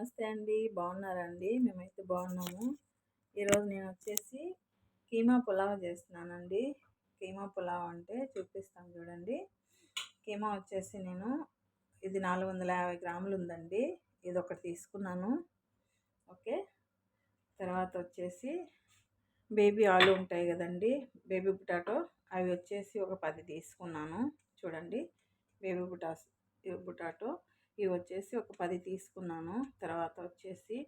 నమస్తే అండి. బాగున్నారండి మేమైతే బాగున్నాము. ఈరోజు నేను వచ్చేసి కీమా పులావ్ చేస్తున్నానండి. కీమా పులావ్ అంటే చూపిస్తాను చూడండి. కీమా వచ్చేసి నేను ఇది నాలుగు వందల యాభై గ్రాములు ఉందండి. ఇది ఒకటి తీసుకున్నాను. ఓకే. తర్వాత వచ్చేసి బేబీ ఆలు ఉంటాయి కదండి. బేబీ పొటాటో అవి వచ్చేసి ఒక పది తీసుకున్నాను. చూడండి. బేబీ పొటాస్ పొటాటో ఇవి వచ్చేసి ఒక పది తీసుకున్నాను. తర్వాత వచ్చేసి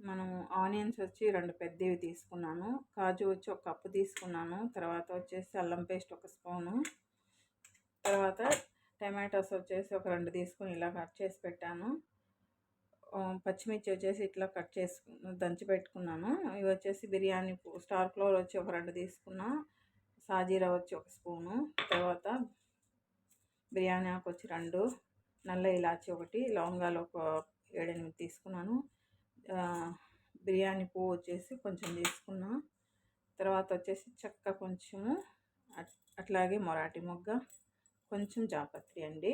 మనం ఆనియన్స్ వచ్చి రెండు పెద్దవి తీసుకున్నాను. కాజు వచ్చి ఒక కప్పు తీసుకున్నాను. తర్వాత వచ్చేసి అల్లం పేస్ట్ ఒక స్పూను. తర్వాత టమాటోస్ వచ్చేసి ఒక రెండు తీసుకుని ఇలా కట్ చేసి పెట్టాను. పచ్చిమిర్చి వచ్చేసి ఇట్లా కట్ చేసుకు దంచి పెట్టుకున్నాను. ఇవి వచ్చేసి బిర్యానీ స్టార్ ఫ్లోర్ వచ్చి ఒక రెండు తీసుకున్నా. సాజీరా వచ్చి ఒక స్పూను. తర్వాత బిర్యానీ ఆకు వచ్చి రెండు. నల్ల ఇలాచి ఒకటి లవంగాలు ఒక ఏడెనిమిది తీసుకున్నాను. బిర్యానీ పువ్వు వచ్చేసి కొంచెం తీసుకున్నా. తర్వాత వచ్చేసి చెక్క కొంచెము అట్లాగే మొరాటి మొగ్గ కొంచెం జాపత్రి అండి.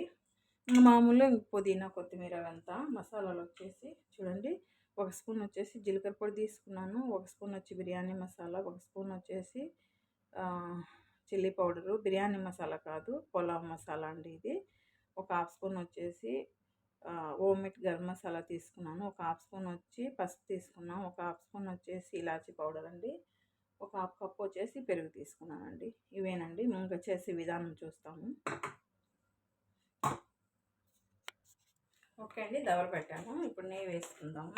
మామూలుగా పుదీనా కొత్తిమీర అంతా మసాలాలు వచ్చేసి చూడండి ఒక స్పూన్ వచ్చేసి జీలకర్ర పొడి తీసుకున్నాను ఒక స్పూన్ వచ్చి బిర్యానీ మసాలా ఒక స్పూన్ వచ్చేసి చిల్లీ పౌడరు. బిర్యానీ మసాలా కాదు పులావ్ మసాలా అండి ఇది. ఒక హాఫ్ స్పూన్ వచ్చేసి ఓమిట్ గరం మసాలా తీసుకున్నాను. ఒక హాఫ్ స్పూన్ వచ్చి పసుపు తీసుకున్నాను ఒక హాఫ్ స్పూన్ వచ్చేసి ఇలాచి పౌడర్ అండి. ఒక హాఫ్ కప్ వచ్చేసి పెరుగు తీసుకున్నానండి. ఇవేనండి. ఇంకా చేసే విధానం చూస్తాము. ఓకే అండి. దవర పెట్టాము ఇప్పుడు నెయ్యి వేసుకుందాము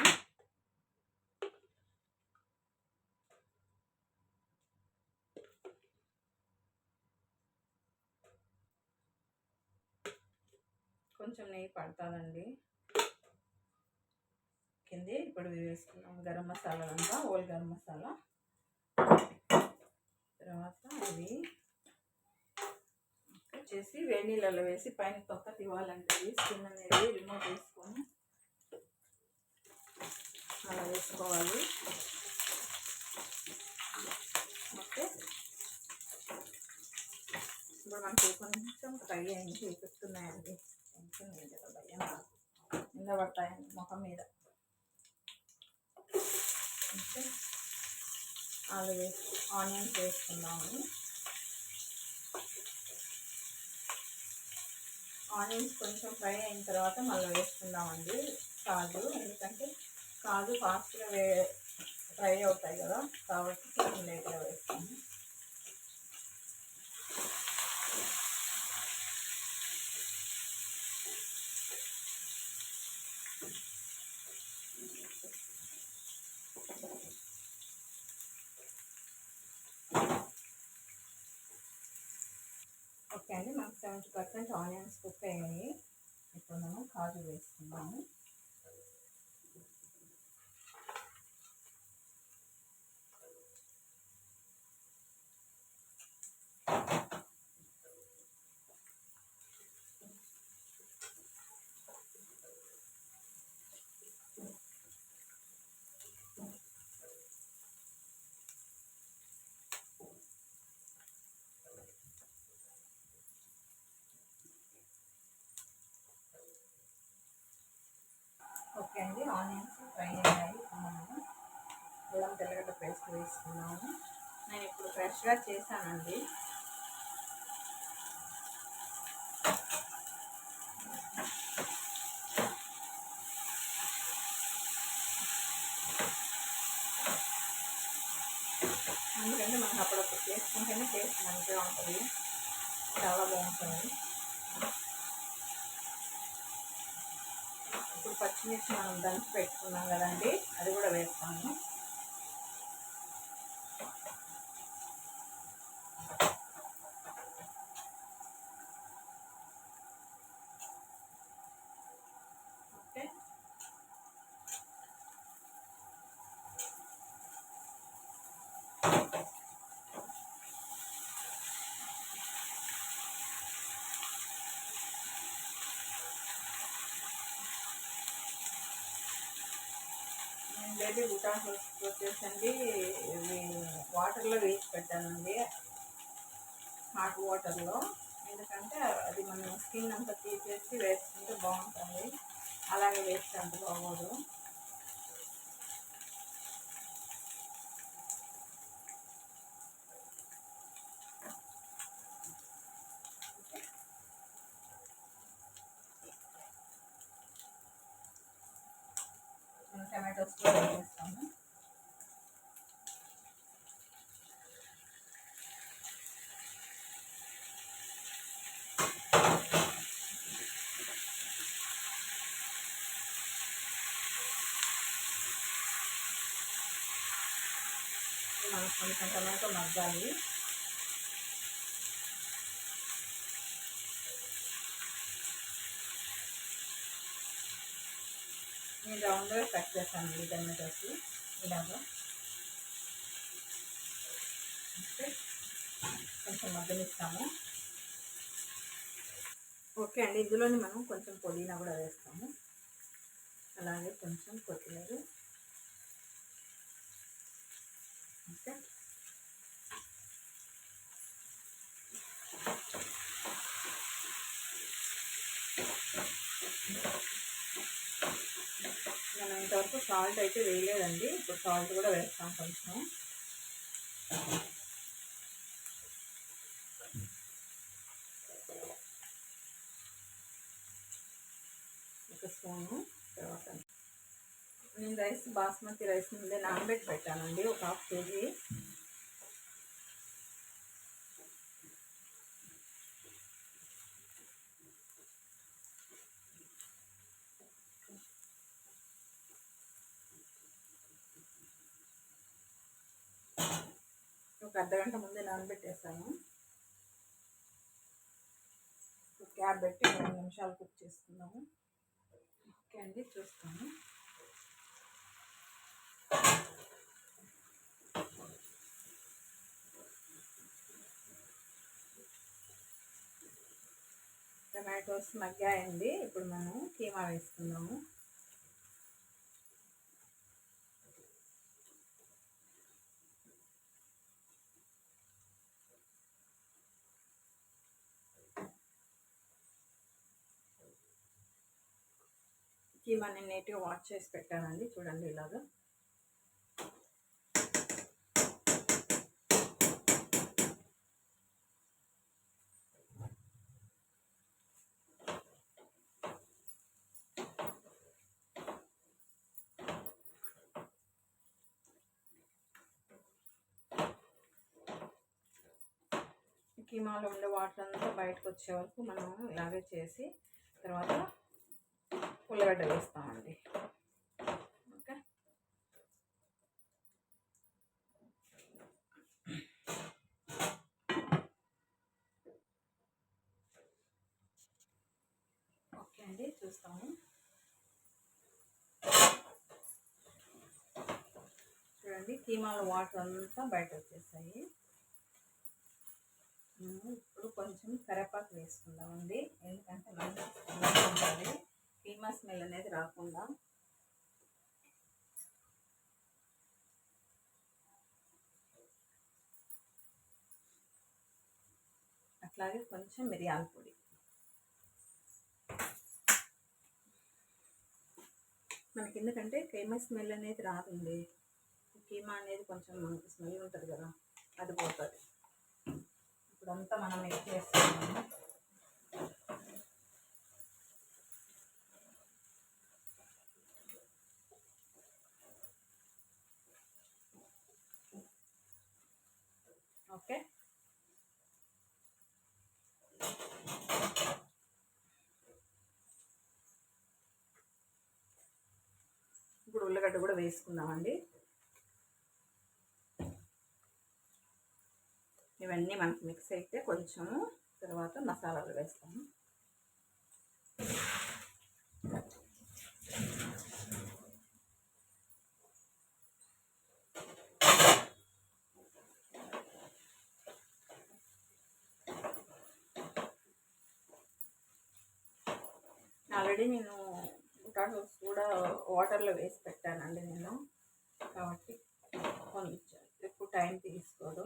కొంచెం నెయ్యి పడుతుందండి. కింద ఇప్పుడు వేసుకున్నాం. గరం మసాలా అంతా ఓల్ గరం మసాలా. తర్వాత అవి వచ్చేసి వేడి నీళ్ళలో వేసి పైన తొక్క తివ్వాలంటే స్కిన్ అనేది రిమూవ్ చేసుకొని అలా వేసుకోవాలి. ఓకే. ఇప్పుడు మనకి కొంచెం ఫ్రై అయింది చూపిస్తున్నాయండి కింద పడతాయండి ముఖం మీద. అలాగే ఆనియన్స్ వేసుకుందాము. ఆనియన్స్ కొంచెం ఫ్రై అయిన తర్వాత మళ్ళీ వేసుకుందామండి కాజు. ఎందుకంటే కాజు ఫాస్ట్గా వే ఫ్రై అవుతాయి కదా కాబట్టి కొంచెం లేట్గా వేస్తాము ఓకే అండి మనకు సెవెంటీ ఆనియన్స్ కుక్ అయ్యాయి. ఇప్పుడు మనం కాజు వేసుకుందాము. ఓకే అండి. ఆనియన్స్ ఫ్రై అయ్యాయి మనము అల్లం తెల్లగడ్డ పేస్ట్ వేసుకున్నాము నేను ఇప్పుడు ఫ్రెష్గా చేశానండి. ఎందుకంటే మనకు అప్పుడప్పుడు చేసుకుంటేనే టేస్ట్ మంచిగా ఉంటుంది. చాలా బాగుంటుంది. ఇప్పుడు మనం దంచి పెట్టుకున్నాం కదండి అది కూడా వేస్తాను. బేబీ బుటాన్స్ వచ్చేసండి ఇవి వాటర్లో వేసి పెట్టానండి. హాట్ వాటర్లో. ఎందుకంటే అది మనం స్కిన్ అంతా తీసేసి వేసుకుంటే బాగుంటుంది. అలాగే వేస్తే అంత బాగోదు. కొంచెం టమాటో మగ్గాలి. నేను రౌండ్గా కట్ చేస్తాను ఈ టమాటోస్ ఇలాగా కొంచెం మగ్గనిస్తాము. ఓకే అండి ఇందులోనే మనం కొంచెం పుదీనా కూడా వేస్తాము. అలాగే కొంచెం కొత్తిమీర. ఓకే. మనం ఇంతవరకు సాల్ట్ అయితే వేయలేదండి. ఇప్పుడు సాల్ట్ కూడా వేస్తాం కొంచెం. ఒక స్పూను తర్వాత నేను రైస్ బాస్మతి రైస్ ముందే నానబెట్టి పెట్టానండి ఒక హాఫ్ కేజీ. ఒక అర్ధగంట ముందే నానబెట్టేసాను. క్యాబ్ పెట్టి రెండు నిమిషాలు కుక్ చేసుకుందాము. ఓకే అండి చూస్తాను. టొమాటోస్ మగ్గాయండి. ఇప్పుడు మనం కీమా వేసుకుందాము. కీమా నేను నీట్గా వాష్ చేసి పెట్టానండి. చూడండి ఇలాగా. కీమాలో ఉండే వాటర్ అంతా బయటకు వచ్చే వరకు మనం ఇలాగే చేసి తర్వాత ఉల్లగడ్డలు వేస్తామండి. ఓకే? ఓకే అండి చూస్తాము. చూడండి కీమాలో వాటర్ అంతా బయట వచ్చేసాయి ఇప్పుడు కొంచెం కరేపాకు వేసుకుందామండి. ఎందుకంటే మంచి కీమా స్మెల్ అనేది రాకుండా. అట్లాగే కొంచెం మిరియాల పొడి. మనకి ఎందుకంటే కీమా స్మెల్ అనేది రాదండి. కీమా అనేది కొంచెం మనకి స్మెల్ ఉంటుంది కదా అది పోతుంది. ఇప్పుడంతా మనం మిక్స్ చేస్తాము? ఓకే. ఇప్పుడు ఉల్లగడ్డ కూడా వేసుకుందామండి. ఇవన్నీ మనకు మిక్స్ అయితే కొంచెము తర్వాత మసాలాలు వేస్తాము. ఆల్రెడీ నేను పొటాటోస్ కూడా వాటర్లో వేసి పెట్టానండి నేను. కాబట్టి కొంచెం ఎక్కువ టైం తీసుకోదు.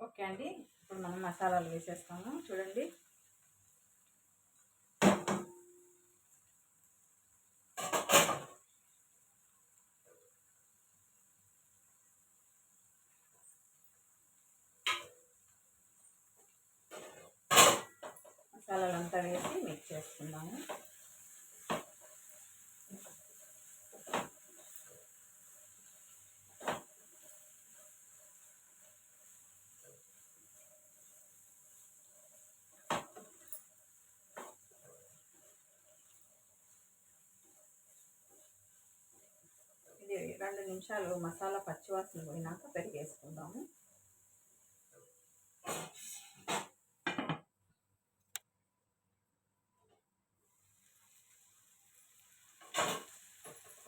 ఓకే అండి. ఇప్పుడు మనం మసాలాలు వేసేస్తాము. చూడండి. మసాలాలంతా వేసి మిక్స్ చేసుకుందాము. రెండు నిమిషాలు మసాలా పచ్చివాసన పోయినాక పెరిగేసుకుందాము.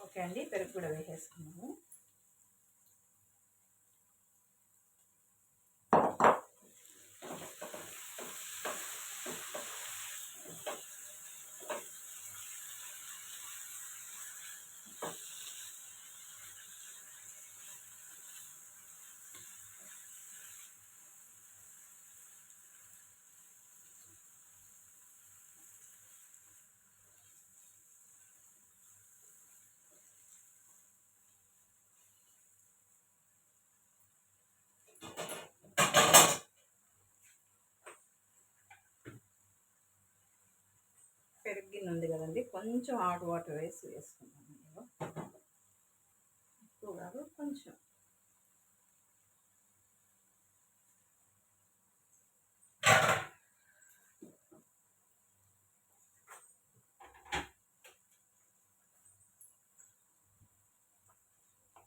ఓకే అండి పెరుగు కూడా వేసేసుకున్నాము. పెరిగిన ఉంది కదండి. కొంచెం హాట్ వాటర్ వేసి వేసుకుంటాం ఇందులో ఎక్కువ కాదు కొంచెం.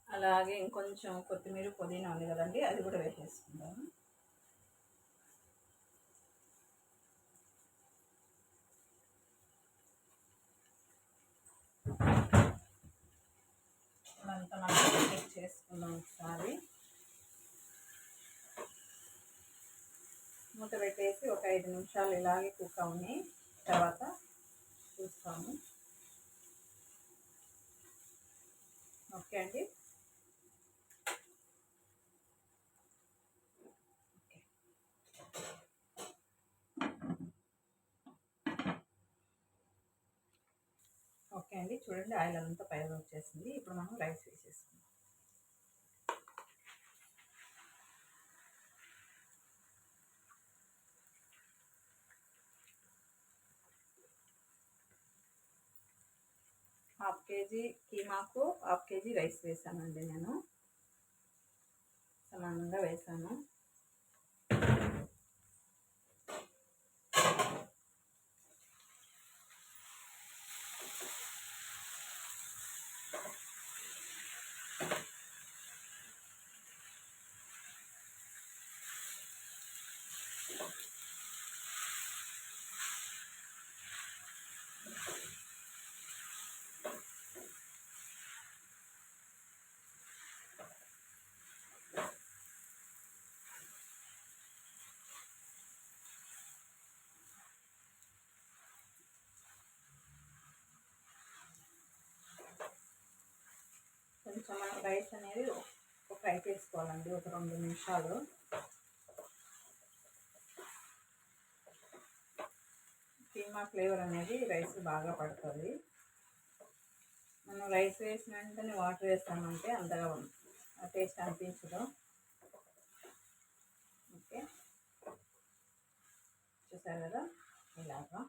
అలాగే ఇంకొంచెం కొత్తిమీర పుదీనా ఉంది కదండి అది కూడా వేసేసుకుందాము అంతా మనం ఒకసారి. మూత పెట్టేసి ఒక ఐదు నిమిషాలు ఇలాగే కుక్ అవుని తర్వాత చూస్తాము. ఓకే అండి? ఓకే అండి. చూడండి ఆయిల్ అంతా పైన వచ్చేసింది. ఇప్పుడు మనం రైస్ వేసేసుకుందాం హాఫ్ కేజీ కీమాకు హాఫ్ కేజీ రైస్ వేసానండి నేను. సమానంగా వేసాను. కొంచెం మనం రైస్ అనేది ఫ్రై చేసుకోవాలండి ఒక రెండు నిమిషాలు. కీమా ఫ్లేవర్ అనేది రైస్ బాగా పడుతుంది. మనం రైస్ వేసిన వెంటనే వాటర్ వేస్తామంటే అంతగా టేస్ట్ అనిపించదు. ఓకే చూసారు కదా? ఇలాగా.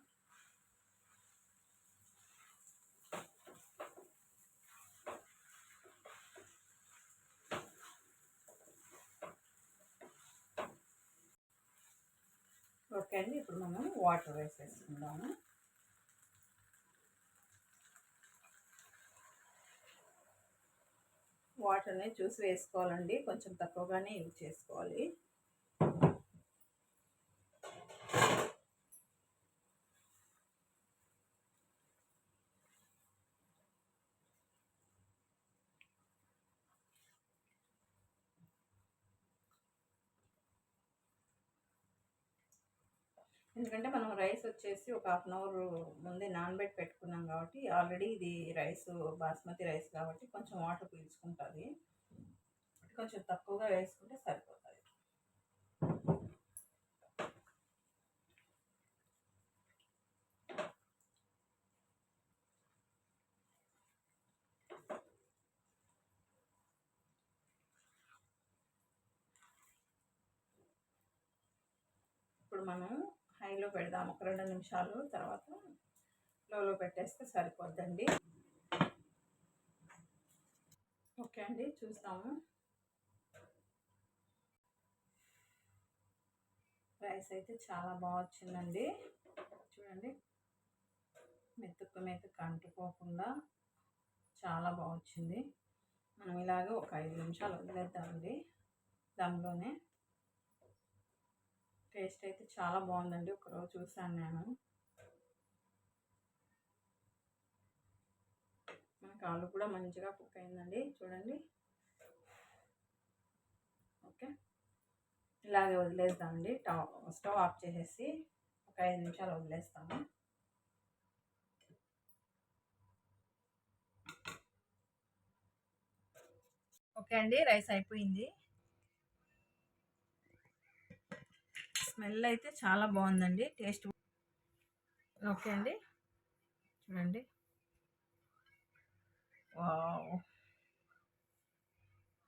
ఓకే అండి ఇప్పుడు మనం వాటర్ వేసేసుకుందాము. వాటర్ని చూసి వేసుకోవాలండి కొంచెం తక్కువగానే యూజ్ చేసుకోవాలి. ఎందుకంటే మనం రైస్ వచ్చేసి ఒక హాఫ్ అన్ అవర్ ముందే నానబెట్టి పెట్టుకున్నాం కాబట్టి ఆల్రెడీ ఇది రైస్ బాస్మతి రైస్ కాబట్టి కొంచెం వాటర్ పీల్చుకుంటుంది. కొంచెం తక్కువగా వేసుకుంటే సరిపోతుంది. ఇప్పుడు మనం హైలో పెడదాం. ఒక రెండు నిమిషాలు తర్వాత లోలో పెట్టేస్తే సరిపోద్దండి. ఓకే అండి చూస్తాము. రైస్ అయితే చాలా బాగా వచ్చిందండి. చూడండి. మెతుక్కు మెతుక్కు అంటుకోకుండా చాలా బాగా వచ్చింది. మనం ఇలాగే ఒక ఐదు నిమిషాలు వదిలేద్దామండి. దానిలోనే టేస్ట్ అయితే చాలా బాగుందండి. ఒకరోజు చూసాను నేను. మనకు ఆలు కూడా మంచిగా కుక్ అయిందండి. చూడండి. ఓకే. ఇలాగే వదిలేద్దామండి. స్టవ్ ఆఫ్ చేసేసి ఒక ఐదు నిమిషాలు వదిలేస్తాము ఓకే అండి. రైస్ అయిపోయింది. స్మెల్ అయితే చాలా బాగుందండి. టేస్ట్ ఓకే అండి. చూడండి.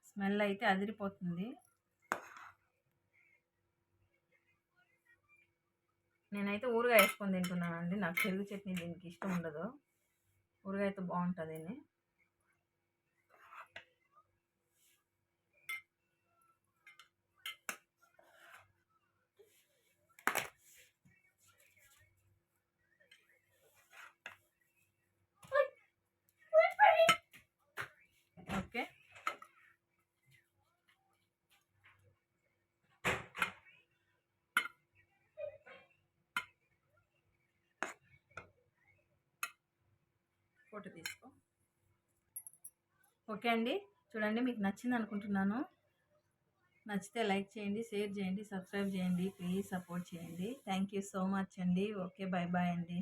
స్మెల్ అయితే అదిరిపోతుంది. నేనైతే ఊరుగా వేసుకొని తింటున్నానండి. నాకు పెరుగు చట్నీ దీనికి ఇష్టం ఉండదు. ఊరుగా అయితే బాగుంటుంది ఓకే ఫోటో తీసుకో. ఓకే అండి. చూడండి మీకు నచ్చింది అనుకుంటున్నాను. నచ్చితే లైక్ చేయండి షేర్ చేయండి సబ్స్క్రైబ్ చేయండి ప్లీజ్ సపోర్ట్ చేయండి. థ్యాంక్ యూ సో మచ్ అండి. ఓకే బాయ్ బాయ్ అండి.